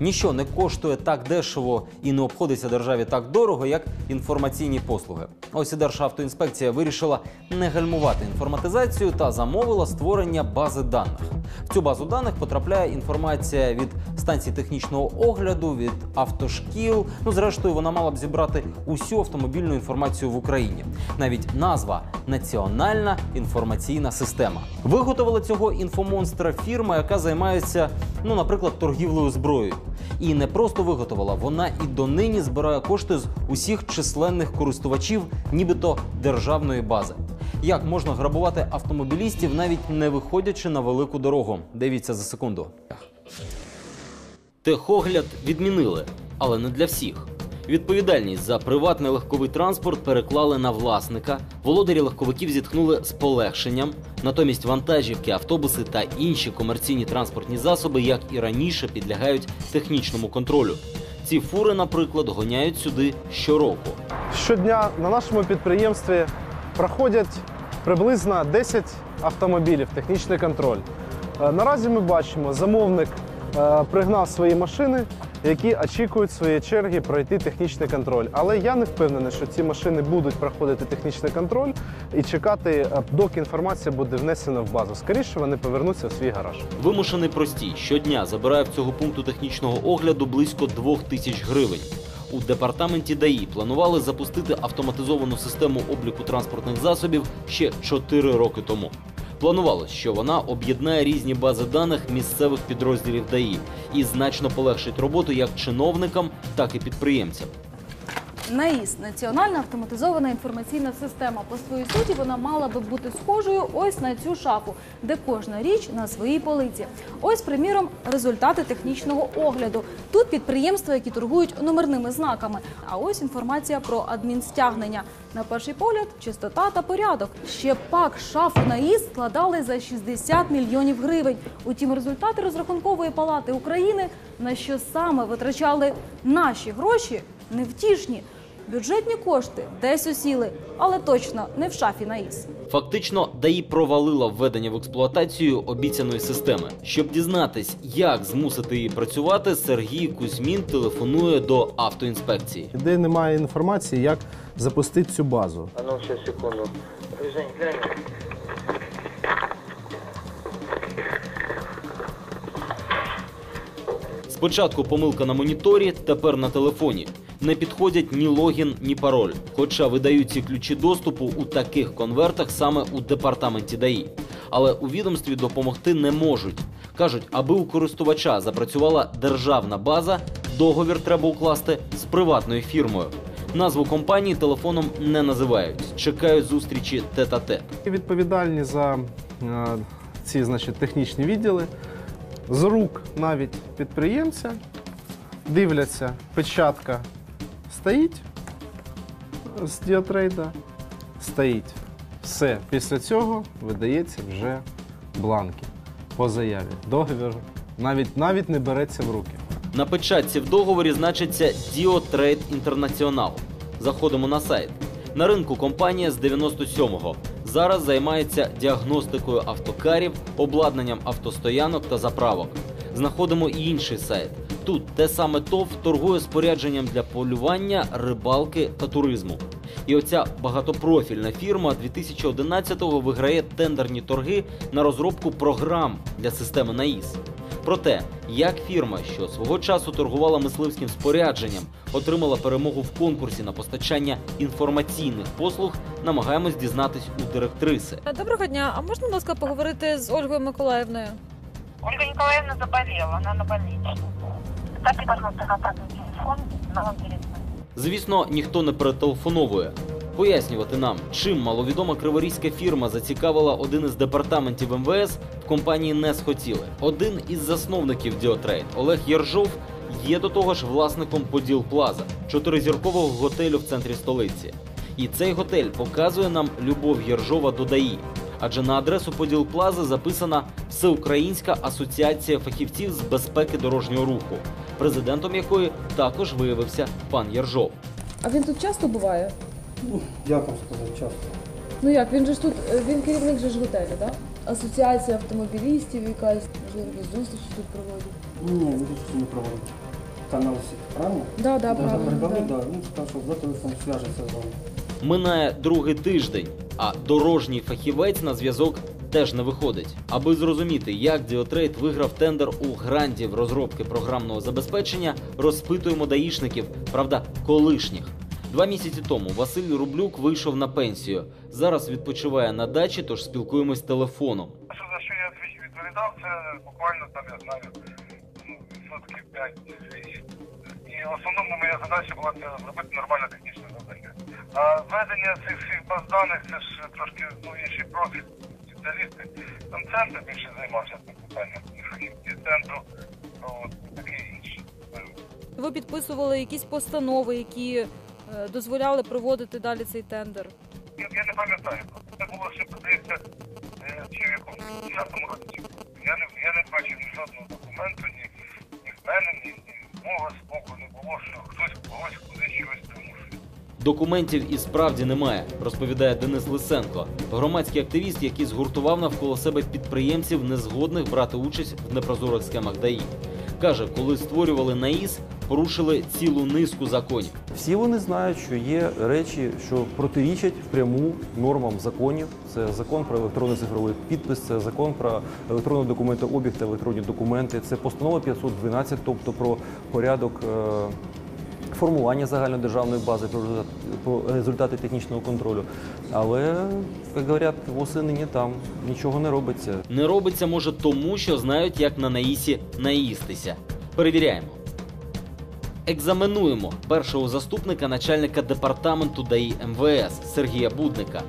Ніщо не коштує так дешево і не обходиться державі так дорого, як інформаційні послуги. Ось і Державтоінспекція вирішила не гальмувати інформатизацію та замовила створення бази даних. В цю базу даних потрапляє інформація від станцій технічного огляду, від автошкіл. Ну, зрештою, вона мала б зібрати усю автомобільну інформацію в Україні. Навіть назва Національна інформаційна система. Виготовила цього інфомонстра фірма, яка займається, ну, наприклад, торгівлею зброєю. І не просто виготовила, вона і донині збирає кошти з усіх численних користувачів, нібито державної бази. Як можна грабувати автомобілістів, навіть не виходячи на велику дорогу? Дивіться за секунду. Техогляд відмінили, але не для всіх. Відповідальність за приватний легковий транспорт переклали на власника. Володарі легковиків зітхнули з полегшенням. Натомість вантажівки, автобуси та інші комерційні транспортні засоби, як і раніше, підлягають технічному контролю. Ці фури, наприклад, гоняють сюди щороку. Щодня на нашому підприємстві проходять приблизно 10 автомобілів, технічний контроль. Е, Наразі ми бачимо, замовник е, пригнав свої машини, які очікують своєї черги пройти технічний контроль. Але я не впевнений, що ці машини будуть проходити технічний контроль і чекати, е, доки інформація буде внесена в базу. Скоріше вони повернуться в свій гараж. Вимушений простій щодня забирає в цього пункту технічного огляду близько 2 тисяч гривень. У департаменті ДАІ планували запустити автоматизовану систему обліку транспортних засобів ще 4 роки тому. Планувалось, що вона об'єднає різні бази даних місцевих підрозділів ДАІ і значно полегшить роботу як чиновникам, так і підприємцям. НАІС національна автоматизована інформаційна система. По своїй суті вона мала би бути схожою ось на цю шафу, де кожна річ на своїй полиці. Ось, приміром, результати технічного огляду. Тут підприємства, які торгують номерними знаками. А ось інформація про адмінстягнення. На перший погляд, чистота та порядок. Ще пак шафу НАІС складали за 60 мільйонів гривень. Утім, результати розрахункової палати України на що саме витрачали наші гроші, невтішні. Бюджетні кошти десь осіли, але точно не в шафі НАІС. Фактично, ДАІ провалила введення в експлуатацію обіцяної системи. Щоб дізнатись, як змусити її працювати, Сергій Кузьмін телефонує до автоінспекції. Де немає інформації, як запустити цю базу. А ну, сейчас, секунду. Жень, глянь. Спочатку помилка на моніторі, тепер на телефоні. Не підходять ні логін, ні пароль. Хоча видають ці ключі доступу у таких конвертах саме у департаменті ДАІ. Але у відомстві допомогти не можуть. Кажуть, аби у користувача запрацювала державна база, договір треба укласти з приватною фірмою. Назву компанії телефоном не називають, чекають зустрічі тет-а-тет. І відповідальні за е, ці значить, технічні відділи з рук навіть підприємця дивляться, печатка стоїть з діатрейда, стоїть. Все. Після цього видається вже бланки по заяві. Договір навіть, навіть не береться в руки. На печатці в договорі значиться Dio Trade International. Заходимо на сайт. На ринку компанія з 97-го. Зараз займається діагностикою автокарів, обладнанням автостоянок та заправок. Знаходимо і інший сайт. Тут те саме ТОВ торгує спорядженням для полювання, рибалки та туризму. І оця багатопрофільна фірма 2011-го виграє тендерні торги на розробку програм для системи НАІС. Про те, як фірма, що свого часу торгувала мисливським спорядженням, отримала перемогу в конкурсі на постачання інформаційних послуг, намагаємось дізнатись у директриси. Доброго дня. А можна, будь ласка, поговорити з Ольгою Миколаївною? Ольга Николаевна заболела, она на больнице. Дайте, пожалуйста, контактный телефон, она вам. Звісно, ніхто не перетелефоновує. Пояснювати нам, чим маловідома криворізька фірма зацікавила один із департаментів МВС в компанії не схотіли. Один із засновників Діотрейд Олег Єржов є до того ж власником Поділ Плаза, чотиризіркового готелю в центрі столиці. І цей готель показує нам любов Єржова до ДАІ. Адже на адресу Поділ Плази записана Всеукраїнська асоціація фахівців з безпеки дорожнього руху, президентом якої також виявився пан Єржов. А він тут часто буває? Як вам сказати часто? Ну як, він же ж тут, він керівник же ж готелю, так? асоціація автомобілістів якась, можливо, якісь зустрічі тут проводять. Ні, ми тут не проводимо. Канал всіх, правильно? Да, да, правильно. передали, Да. да. Він сказав, що за телефон зв'яжеться з вами. Минає другий тиждень, а дорожній фахівець на зв'язок теж не виходить. Аби зрозуміти, як Діотрейд виграв тендер у грантів розробки програмного забезпечення, розпитуємо даїшників, правда, колишніх. Два місяці тому Василь Рублюк вийшов на пенсію. Зараз відпочиває на дачі, тож спілкуємось телефоном. Що за що я відповідав, це буквально там я знаю ну, відсотків 5-6. І в основному моя задача була це зробити нормальне технічне завдання. А введення цих всіх баз даних це ж трошки ну, інший профіль. Спеціалісти. Там центр більше займався цим питанням, і центру, ну, от, таке інше. Ви підписували якісь постанови, які е, дозволяли проводити далі цей тендер. Я, я не пам'ятаю, це було ще подається е, чи в якому 10 році. Я не, я не бачив ні жодного документу, ні, ні в мене, ні, ні з мого з боку не було, що хтось когось. Документів і справді немає, розповідає Денис Лисенко, громадський активіст, який згуртував навколо себе підприємців, незгодних брати участь в непрозорих схемах ДАІ. Каже, коли створювали НАІС, порушили цілу низку законів. Всі вони знають, що є речі, що протирічать впряму нормам законів. Це закон про електронний цифровий підпис, це закон про електронний документообіг та електронні документи, це постанова 512, тобто про порядок. Формування загальнодержавної бази про результати технічного контролю. Але, як говорять, восени не там, нічого не робиться. Не робиться може тому, що знають, як на наїсі наїстися. Перевіряємо. Екзаменуємо першого заступника начальника департаменту ДАІ МВС Сергія Будника.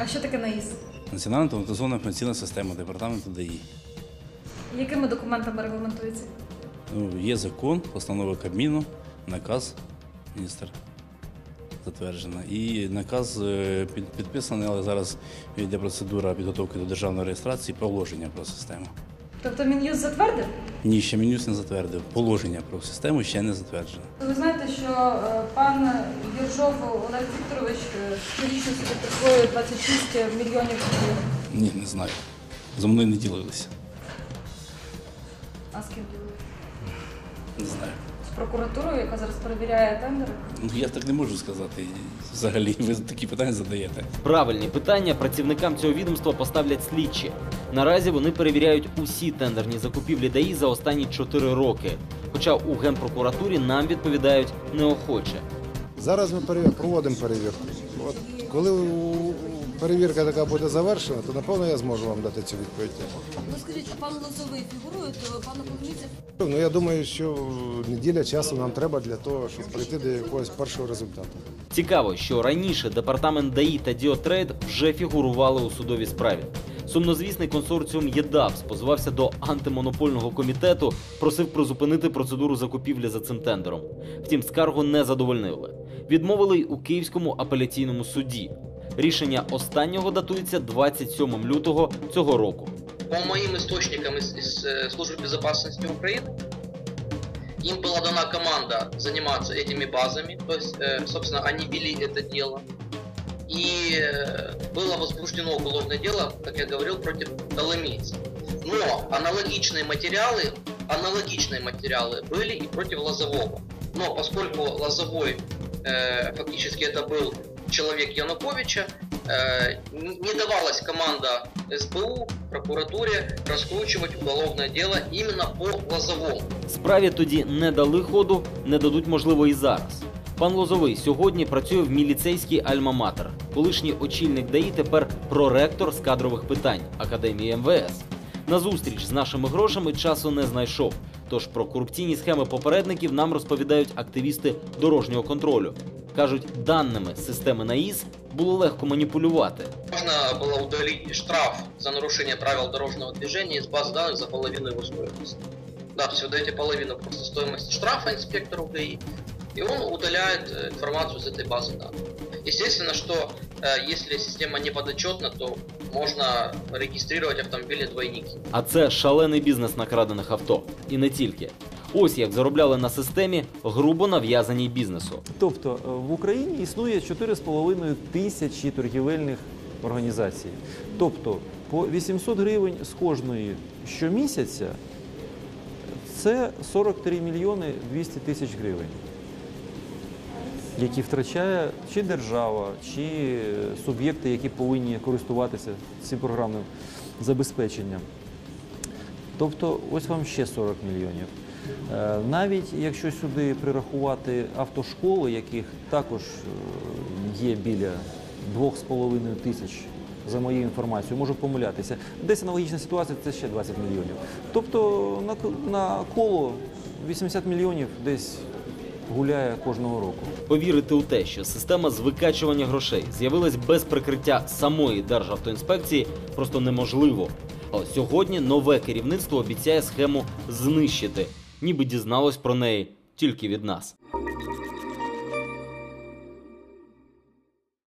А що таке НАІС? Національна автоматизована інформаційна система департаменту ДАІ. Якими документами регламентується? Ну, є закон, постанова Кабміну, наказ міністр затверджена. І наказ е, підписаний, але зараз йде процедура підготовки до державної реєстрації положення про систему. Тобто Мін'юз затвердив? Ні, ще Мінюс не затвердив. Положення про систему ще не затверджено. Ви знаєте, що е, пан Єршов Олег Вікторович е, щорічно собі присвоює 26 мільйонів гривень. Ні, не знаю. За мною не ділилися. А з ким ділили? Не знаю. Прокуратурою, яка зараз перевіряє тендери? Ну, я так не можу сказати. Взагалі, ви такі питання задаєте. Правильні питання працівникам цього відомства поставлять слідчі. Наразі вони перевіряють усі тендерні закупівлі ДАІ за останні 4 роки. Хоча у генпрокуратурі нам відповідають неохоче. Зараз ми перевір- проводимо перевірку. От коли у- перевірка така буде завершена, то напевно я зможу вам дати цю відповідь. Ну скажіть, а пан Лозовий фігурує, то пан Коломійцев Ну я думаю, що неділя часу нам треба для того, щоб прийти до якогось першого результату. Цікаво, що раніше департамент ДАІ та Діотрейд вже фігурували у судовій справі. Сумнозвісний консорціум ЄДАПС позвався до антимонопольного комітету, просив призупинити процедуру закупівлі за цим тендером. Втім, скаргу не задовольнили. Відмовили й у Київському апеляційному суді. Рішення останнього датується 27 лютого цього року. По моим источникам из, из, э, службы безопасности Украины, им была дана команда заниматься этими базами, то есть, э, собственно, они вели это дело. И э, было возбуждено уголовное дело, как я говорил, против коломийцев. Но аналогичные материалы, аналогичные материалы были и против Лозового. Но поскольку Лозовой э, фактически это был человек Януковича, э, не давалась команда СБУ, прокуратуре раскручивать уголовное дело именно по Лозовому. Справі тоді не дали ходу, не дадуть можливо і зараз. Пан Лозовий сьогодні працює в міліцейській Альма-Матер. Колишній очільник ДАІ тепер проректор з кадрових питань Академії МВС. На зустріч з нашими грошами часу не знайшов. Тож про корупційні схеми попередників нам розповідають активісти дорожнього контролю. Кажуть, даними системи НАІС було легко маніпулювати. Можно было удалить штраф за нарушение правил дорожного движения из баз данных за половину его стоимости. Да, то есть вы даете половину просто стоимости штрафа инспектору ГАИ, и он удаляет э, информацию из этой базы данных. Естественно, что э, если система не подотчетна, то можно регистрировать автомобили двойники. А це шалений бізнес на крадених авто. І не тільки. Ось як заробляли на системі грубо нав'язаній бізнесу. Тобто е, в Україні існує 4,5 тисячі торгівельних організацій. Тобто По 800 гривень з кожної щомісяця це 43 мільйони 200 тисяч гривень, які втрачає чи держава, чи суб'єкти, які повинні користуватися цим програмним забезпеченням. Тобто, ось вам ще 40 мільйонів. Е, Навіть якщо сюди прирахувати автошколи, яких також е, є біля 2,5 тисяч, за моєю інформацією, можу помилятися. Десь аналогічна ситуація це ще 20 мільйонів. Тобто на, на коло 80 мільйонів десь гуляє кожного року. Повірити у те, що система з викачування грошей з'явилась без прикриття самої Державтоінспекції, просто неможливо. А сьогодні нове керівництво обіцяє схему знищити, ніби дізналось про неї тільки від нас.